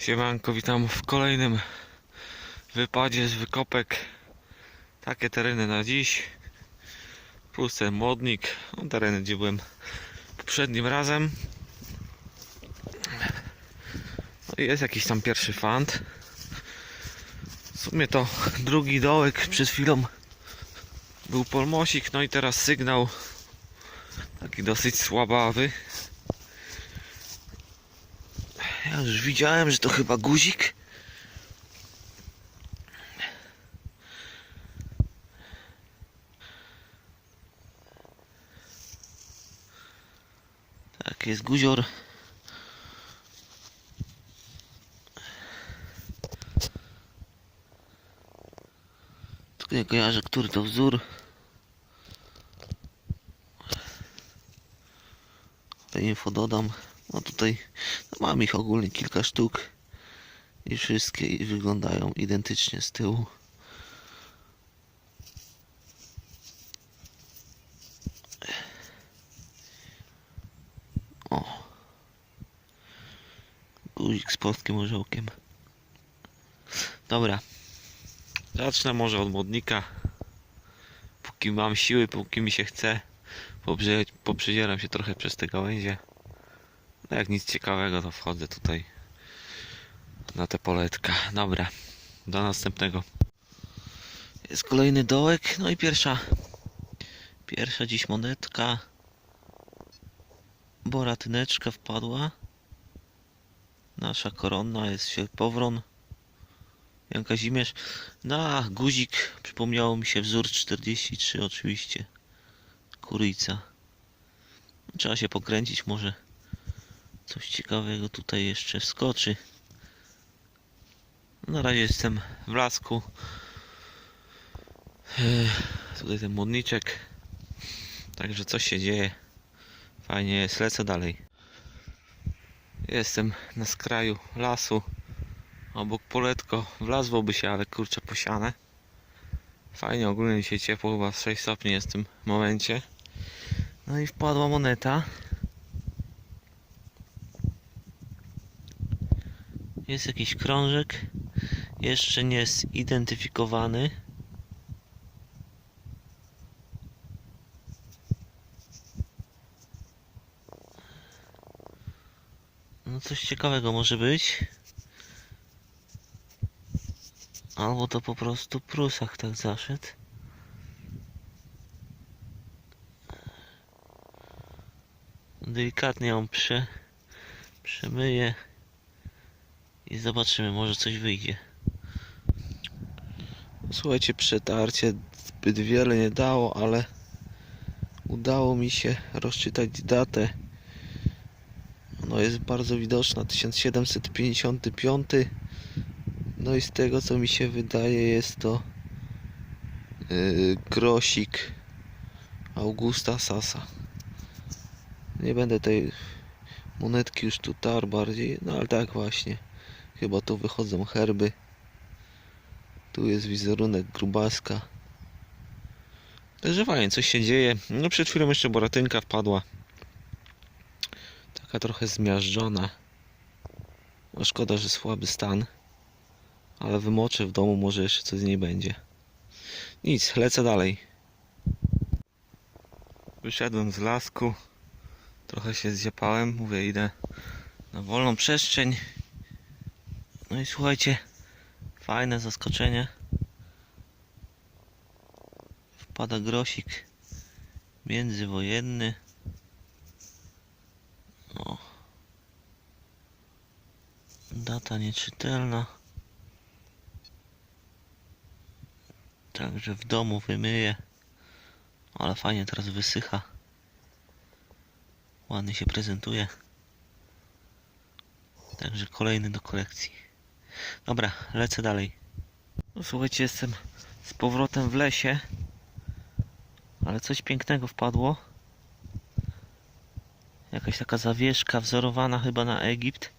Siemanko, witam w kolejnym wypadzie z wykopek. Takie tereny na dziś. Plus ten modnik. No, tereny, gdzie byłem poprzednim razem. No jest jakiś tam pierwszy fant. W sumie to drugi dołek przed chwilą był polmosik, no i teraz sygnał taki dosyć słabawy. Ja już widziałem, że to chyba guzik. Tak, jest guzior. Tylko nie kojarzę, który to wzór. Info dodam. No tutaj no mam ich ogólnie kilka sztuk i wszystkie wyglądają identycznie z tyłu. O. Guzik z polskim orzełkiem. Dobra. Zacznę może od modnika. Póki mam siły, póki mi się chce. Poprze- Poprzedzieram się trochę przez te gałęzie. No jak nic ciekawego, to wchodzę tutaj na te poletka. Dobra, do następnego. Jest kolejny dołek, no i pierwsza, pierwsza dziś monetka. Boratyneczka wpadła. Nasza koronna jest sierpowron. Jan Kazimierz. Na guzik przypomniało mi się wzór 43 oczywiście. Kuryjca. Trzeba się pokręcić może. Coś ciekawego tutaj jeszcze wskoczy. Na razie jestem w lasku. Tutaj ten modniczek. Także coś się dzieje. Fajnie jest, lecę dalej. Jestem na skraju lasu. Obok poletko wlazłoby się, ale kurczę posiane. Fajnie, ogólnie dzisiaj ciepło, chyba z 6 stopni jest w tym momencie. No i wpadła moneta. Jest jakiś krążek, jeszcze nie zidentyfikowany. No coś ciekawego może być. Albo to po prostu prusach tak zaszedł. Delikatnie ją prze, przemyję i zobaczymy, może coś wyjdzie. Słuchajcie, przetarcie zbyt wiele nie dało, ale udało mi się rozczytać datę. No jest bardzo widoczna, 1755. No i z tego co mi się wydaje jest to yy, grosik Augusta Sasa. Nie będę tej monetki już tu tar bardziej, no ale tak właśnie. Chyba tu wychodzą herby. Tu jest wizerunek grubaska. Także fajnie, coś się dzieje. No przed chwilą jeszcze boratynka wpadła. Taka trochę zmiażdżona. No szkoda, że słaby stan. Ale wymoczę w domu, może jeszcze coś z niej będzie. Nic, lecę dalej. Wyszedłem z lasku. Trochę się zziapałem. Mówię, idę na wolną przestrzeń. No i słuchajcie, fajne zaskoczenie. Wpada grosik międzywojenny. O. Data nieczytelna. Także w domu wymyję. Ale fajnie teraz wysycha. Ładnie się prezentuje. Także kolejny do kolekcji. Dobra, lecę dalej. No, słuchajcie, jestem z powrotem w lesie. Ale coś pięknego wpadło. Jakaś taka zawieszka wzorowana chyba na Egipt.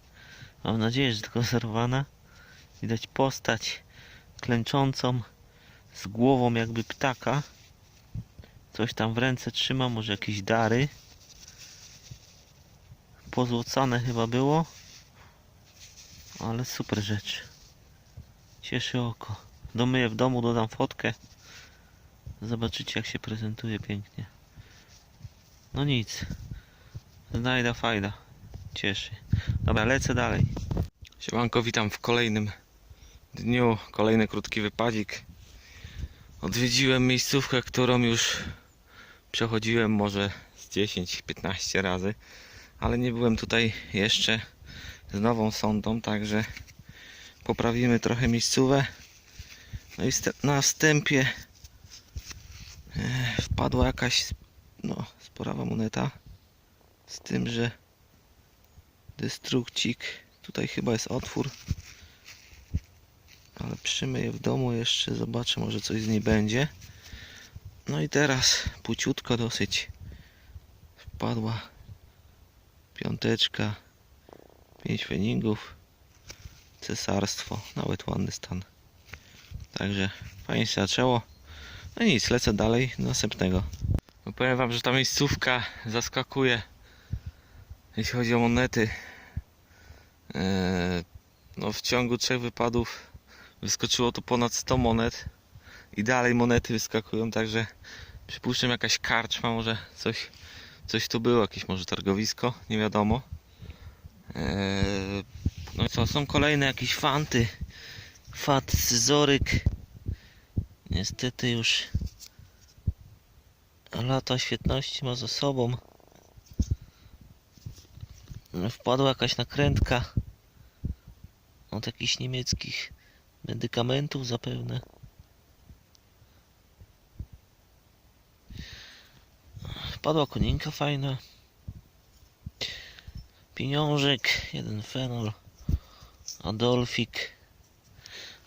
Mam nadzieję, że tylko wzorowana. Widać postać klęczącą z głową jakby ptaka. Coś tam w ręce trzyma, może jakieś dary. Pozłocone chyba było. Ale super rzecz. Cieszy oko. Domyję w domu, dodam fotkę. Zobaczycie jak się prezentuje pięknie. No nic. Znajda fajda. Cieszy. Dobra, lecę dalej. Siemanko, witam w kolejnym dniu. Kolejny krótki wypadzik. Odwiedziłem miejscówkę, którą już przechodziłem może z 10-15 razy, ale nie byłem tutaj jeszcze z nową sondą, także poprawimy trochę miejscówę. No i na wstępie e, wpadła jakaś no, sporawa moneta z tym, że destrukcik tutaj chyba jest otwór ale przymyję w domu jeszcze zobaczę może coś z niej będzie no i teraz płciutko dosyć wpadła piąteczka 5 feningów cesarstwo nawet ładny stan. Także fajnie się zaczęło. No nic lecę dalej do następnego. No powiem wam że ta miejscówka zaskakuje jeśli chodzi o monety. Eee, no w ciągu trzech wypadów wyskoczyło tu ponad 100 monet i dalej monety wyskakują, także przypuszczam jakaś karczma, może coś, coś tu było, jakieś może targowisko, nie wiadomo. Eee, no i co, są kolejne jakieś fanty, fat, scyzoryk. Niestety już lata świetności ma za sobą. Wpadła jakaś nakrętka od jakichś niemieckich medykamentów zapewne. Wpadła koninka fajna. Pieniążek, jeden fenol, Adolfik.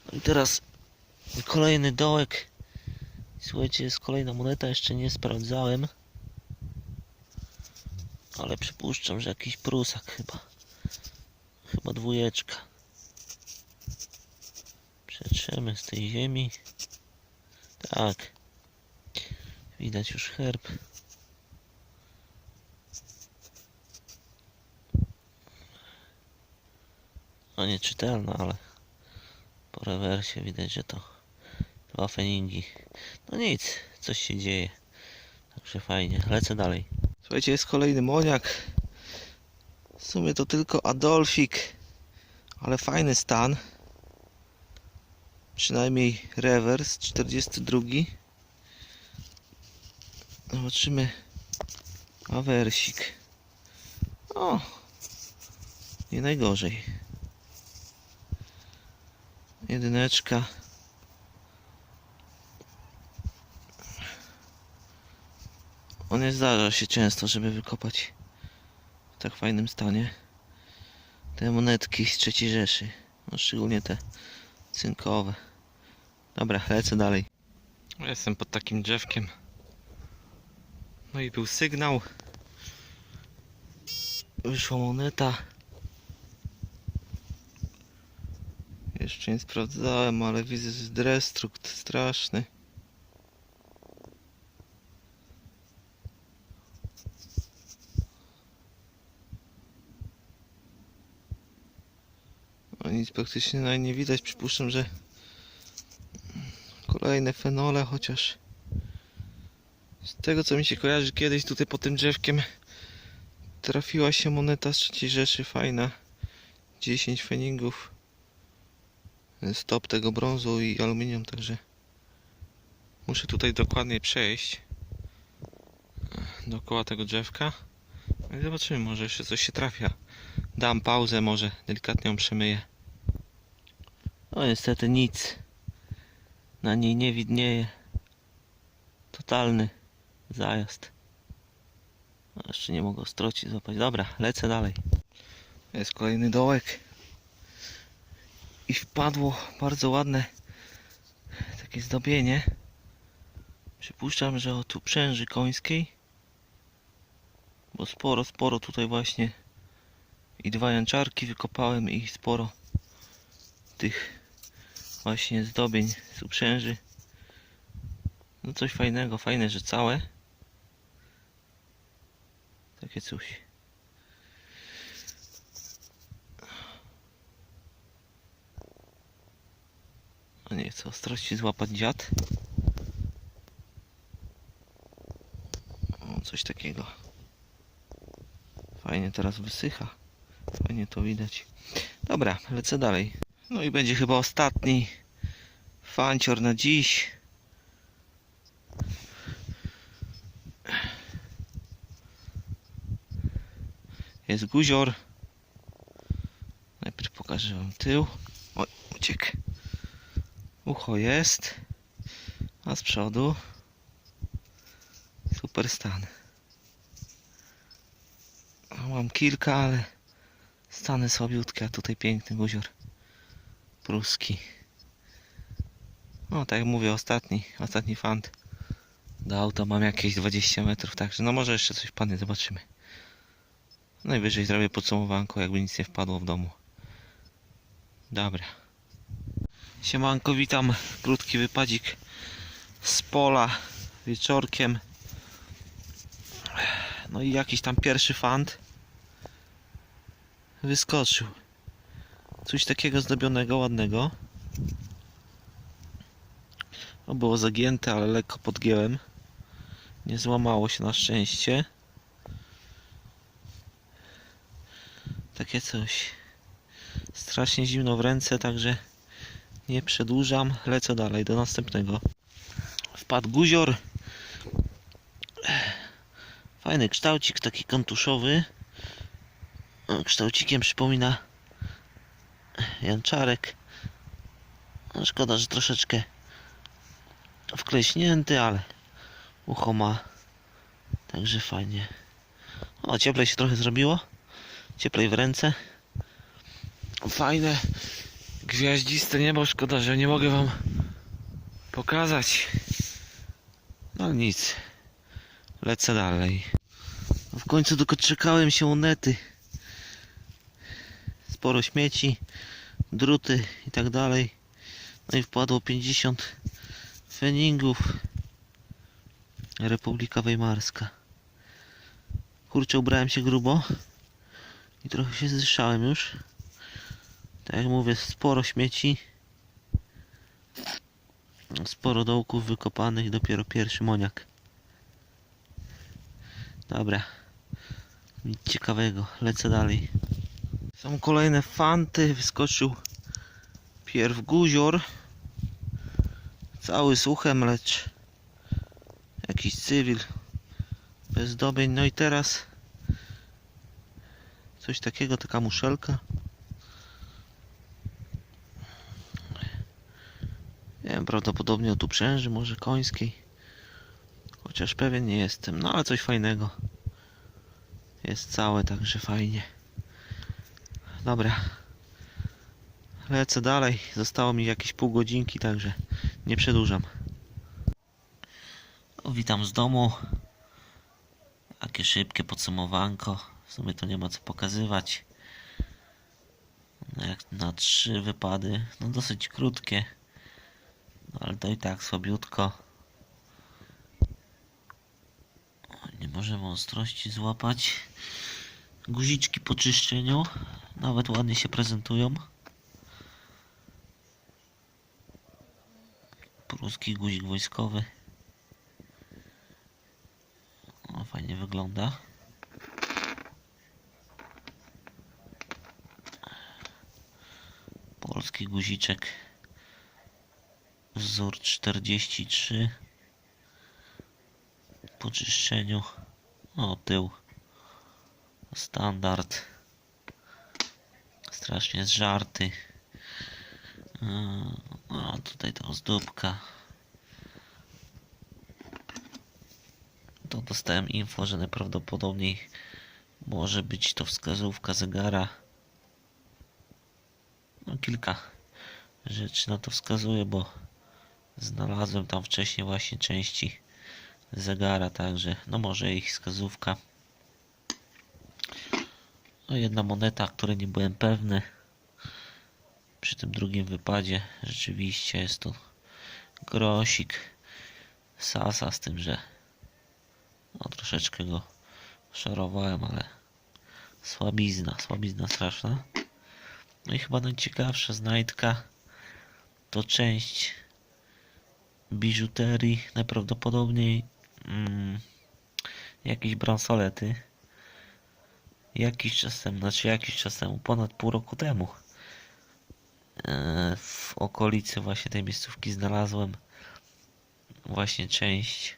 No i teraz kolejny dołek. Słuchajcie, jest kolejna moneta, jeszcze nie sprawdzałem. Ale przypuszczam, że jakiś prusak chyba. Chyba dwójeczka. Przetrzemy z tej ziemi. Tak. Widać już herb. No nieczytelna, ale po rewersie widać, że to dwa feningi. No nic, coś się dzieje. Także fajnie, lecę dalej. Słuchajcie, jest kolejny moniak. W sumie to tylko Adolfik, ale fajny stan. Przynajmniej rewers 42. Zobaczymy awersik. O, nie najgorzej. Jedyneczka. On nie zdarza się często, żeby wykopać w tak fajnym stanie te monetki z trzeciej Rzeszy. No szczególnie te cynkowe. Dobra, lecę dalej. Jestem pod takim drzewkiem. No i był sygnał. Wyszła moneta. Jeszcze nie sprawdzałem, ale widzę, że jest destrukt straszny. No nic praktycznie na nie widać. Przypuszczam, że kolejne fenole, chociaż z tego co mi się kojarzy, kiedyś tutaj pod tym drzewkiem trafiła się moneta z trzeciej Rzeszy, fajna. 10 feningów. Stop tego brązu i aluminium, także muszę tutaj dokładnie przejść dookoła tego drzewka. No i zobaczymy, może jeszcze coś się trafia. Dam pauzę, może delikatnie ją przemyję. No niestety nic na niej nie widnieje. Totalny zajazd. No, jeszcze nie mogę ostroci złapać. Dobra, lecę dalej. Jest kolejny dołek. I wpadło bardzo ładne takie zdobienie. Przypuszczam, że od uprzęży końskiej. Bo sporo, sporo tutaj właśnie i dwa janczarki wykopałem i sporo tych właśnie zdobień z uprzęży. No coś fajnego, fajne, że całe. Takie coś. Chce ostrości złapać dziad. O, coś takiego. Fajnie teraz wysycha. Fajnie to widać. Dobra, lecę dalej. No i będzie chyba ostatni fancior na dziś. Jest guzior. Najpierw pokażę wam tył. Oj, uciekł. Ucho jest. A z przodu super stan. Mam kilka, ale stany słabiutkie, a tutaj piękny guzior pruski. No tak jak mówię, ostatni, ostatni fant. Do auta mam jakieś 20 metrów, także no może jeszcze coś wpadnie, zobaczymy. Najwyżej zrobię podsumowanko, jakby nic nie wpadło w domu. Dobra. Siemanko, witam. Krótki wypadzik z pola wieczorkiem. No i jakiś tam pierwszy fant wyskoczył. Coś takiego zdobionego, ładnego. No było zagięte, ale lekko podgięłem. Nie złamało się na szczęście. Takie coś. Strasznie zimno w ręce, także nie przedłużam. Lecę dalej do następnego. Wpadł guzior. Fajny kształcik, taki kontuszowy. Kształcikiem przypomina Janczarek. No, szkoda, że troszeczkę wkleśnięty, ale ucho ma. Także fajnie. O, cieplej się trochę zrobiło. Cieplej w ręce. Fajne, gwiaździste niebo. Szkoda, że nie mogę wam pokazać. No nic. Lecę dalej. W końcu doczekałem się u nety. Sporo śmieci, druty i tak dalej. No i wpadło 50 feningów. Republika Weimarska. Kurczę, ubrałem się grubo i trochę się zdyszałem już. Tak jak mówię, sporo śmieci. Sporo dołków wykopanych, dopiero pierwszy moniak. Dobra. Nic ciekawego, lecę dalej. Są kolejne fanty, wyskoczył pierw guzior. Cały suchem, lecz jakiś cywil bez dobień. No i teraz coś takiego, taka muszelka. Prawdopodobnie od uprzęży, może końskiej. Chociaż pewien nie jestem. No ale coś fajnego. Jest całe, także fajnie. Dobra. Lecę dalej. Zostało mi jakieś pół godzinki, także nie przedłużam. O, witam z domu. Takie szybkie podsumowanko. W sumie to nie ma co pokazywać. No jak na trzy wypady, no dosyć krótkie. No ale to i tak słabiutko. Nie możemy ostrości złapać. Guziczki po czyszczeniu nawet ładnie się prezentują. Pruski guzik wojskowy. O, fajnie wygląda. Polski guziczek. Wzór 43 po czyszczeniu. O, tył. Standard. Strasznie zżarty. Yy, O, tutaj ta ozdóbka. To dostałem info, że najprawdopodobniej może być to wskazówka zegara. No kilka rzeczy na to wskazuje, bo znalazłem tam wcześniej właśnie części zegara, także no może ich wskazówka. No jedna moneta, której nie byłem pewny przy tym drugim wypadzie. Rzeczywiście jest to grosik sasa z tym, że no troszeczkę go szarowałem, ale słabizna, słabizna straszna. No i chyba najciekawsza znajdka to część biżuterii, najprawdopodobniej mm, jakieś bransolety. Jakiś czas temu, znaczy jakiś czas temu, ponad pół roku temu, e, w okolicy właśnie tej miejscówki znalazłem właśnie część.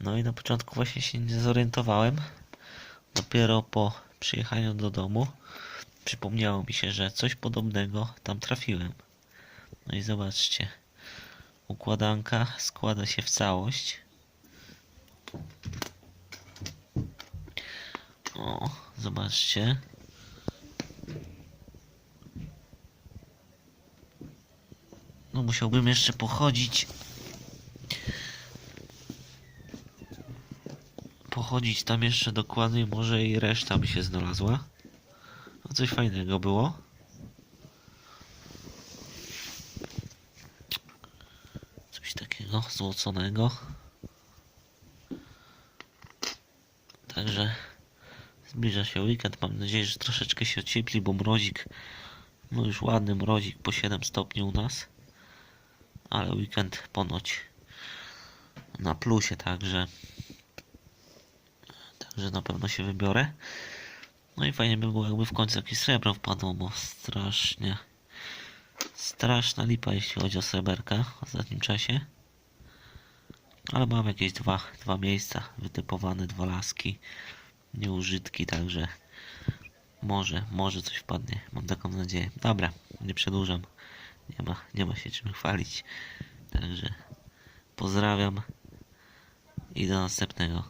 No i na początku właśnie się nie zorientowałem. Dopiero po przyjechaniu do domu przypomniało mi się, że coś podobnego tam trafiłem. No i zobaczcie. Układanka składa się w całość. O, zobaczcie. No musiałbym jeszcze pochodzić. Pochodzić tam jeszcze dokładniej, może i reszta by się znalazła. No coś fajnego było. Coś złoconego. Także zbliża się weekend. Mam nadzieję, że troszeczkę się ociepli, bo mrozik, no już ładny mrozik po 7 stopni u nas. Ale weekend ponoć na plusie, także także na pewno się wybiorę. No i fajnie by było, jakby w końcu jakieś srebro wpadło, bo strasznie straszna lipa, jeśli chodzi o sreberka w ostatnim czasie. Ale mam jakieś dwa, dwa miejsca wytypowane, dwa laski, nieużytki, także może, może coś wpadnie. Mam taką nadzieję. Dobra, nie przedłużam. Nie ma, nie ma się czym chwalić. Także pozdrawiam i do następnego.